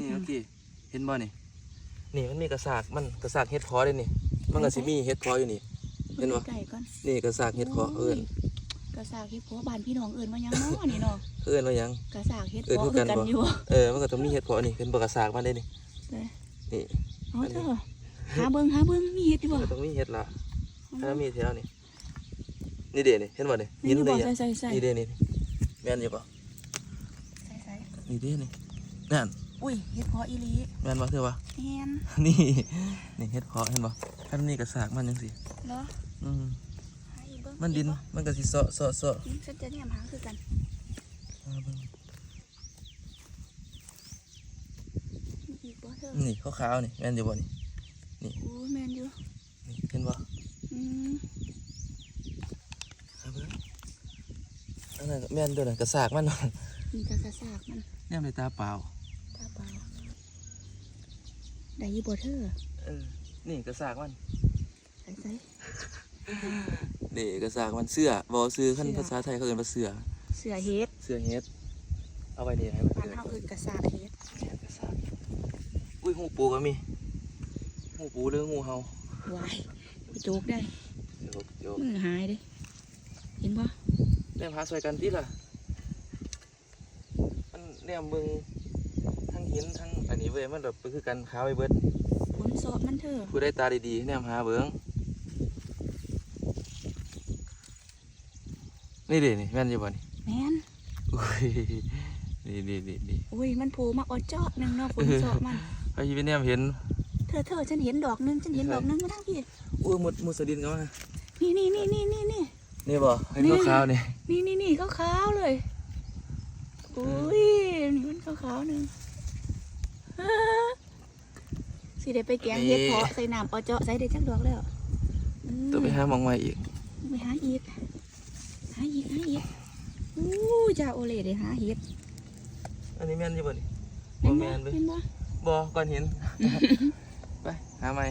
นี่หยัเมื่งอกี้เห็นบ่นี่ นี่มันมีกระสากมันกระสากเห็ดเพอเลยนี่ มันก็สิมีเห็ดเพออยู่นี่ เห็นบ่ไก่ก่อนนี่กระสากเห็ดเพอเอิ้นกระสากเฮ็ดเพาะบ้านพี่น้องเอิ้นว่าหยังเนาะนี่เนาะเอิ้นว่าหยังกระสากเฮ็ดเอิ้นเพาะคือคือกันกันบ่อยู่เออมันก็ต้องมีเห็ดเพอนี่เป็นบ่กระสากมันได้นี่เด้อนี่เอาเถอะหาเบิ่งหาเบิ่งมีเฮ็ดอยู่มับ่นก็ต้องมีเห็ดละถ้ามีแถวนี่นี่เด้นี่เห็นบ่นี่นี่หินอยู่เลบ่ยใส่ใส่ใส่นี่เด้นี่แม่นอยู่บ่ใส่ใส่นี่เด้นี่นั่น อุ้ยเฮ็ดเพาะอีหลีแม่นบ่เธอวะแม่นนี่นี่เห็ดเพาะเห็นบ่ถ้ามันมีกระสากมันจังซี่เหรออืมหาอีกเบิ่งมันดินอีกบ่มันก็สิเซาะเซาะเซาะอืมฉันจะเนี่ยหาคือกันอ่าเบิ่งมีอีกบ่เธอนี่ขาวๆนี่แม่นอยู่บ่นี่โอ้ยแม่นอยู่นี่เห็นบ่อืมเอาเบิ่งอันนั้นก็แม่นตัวนั้นกระสากมันเนาะนี่ก็กระสากมันแนมในตาเปล่าตาเปล่าได้อีบ่เธอเออ นี่กระสากมันใส่ใส่นี่กระสากมันเสื้อบ่ซื้อขั้นเสื้อภาษาไทยเขาเอิ้นว่าเสื้อเสือเฮ็ดเสื้อเฮ็ดเอาไว้นี่ให้มันบ้านเกิดเฮาเอิ้นกระสากเฮ็ดแม่นกระสากอุ้ยหูปูก็มีหูปูหรืองูเห่าวายไปโจกได้เดี๋ยวเดี๋ยวมือหายเด้เห็นบ่แนมหาซอยกันติล่ะมันแนมเบิ่ง ทั้งหินทั้งอันนี้เว้ยมันแบบคือกันขาวไปเบิดผลสอบมันเถอะผู้ได้ตาดีๆแนมหาเบิ่งนี่เด้นี่แม่นอยู่บ่นี่แม่นอุ้ยนี่นี่นี่นี่อุ้ยมันโผล่มาออดเจาะหนึงเนาะผลสอบมันพอยีไปแนมเห็น เธอเธอฉันเห็นดอกหนึงฉันเห็นดอกหนึงมาทั้งพี่อุ้ยหมดหมดสะดินกันมานี่นี่นี่นี่นี่นี่ นี่บ่เห็นนี่ขาวๆนี่นี่นี่นี่ขาวๆเลยอุ้ยนี่มันขาวๆหนึงอ้า สิได้ไปแกงเฮ็ดเพาะใส่น้ำออดเจาะใส่ได้จักดอกแล้วอืมต้องไปหาหมองใหม่อีกไปหาอีก หาอีกหาอีกอู้จ้าโอเล่ได้หาเฮ็ดอันนี้แม่นอยู่บ่นี่เห็บ่นบ่แม่นเว้ยเห็นบ่บ่ก่อนเห็น ไป หาใหม่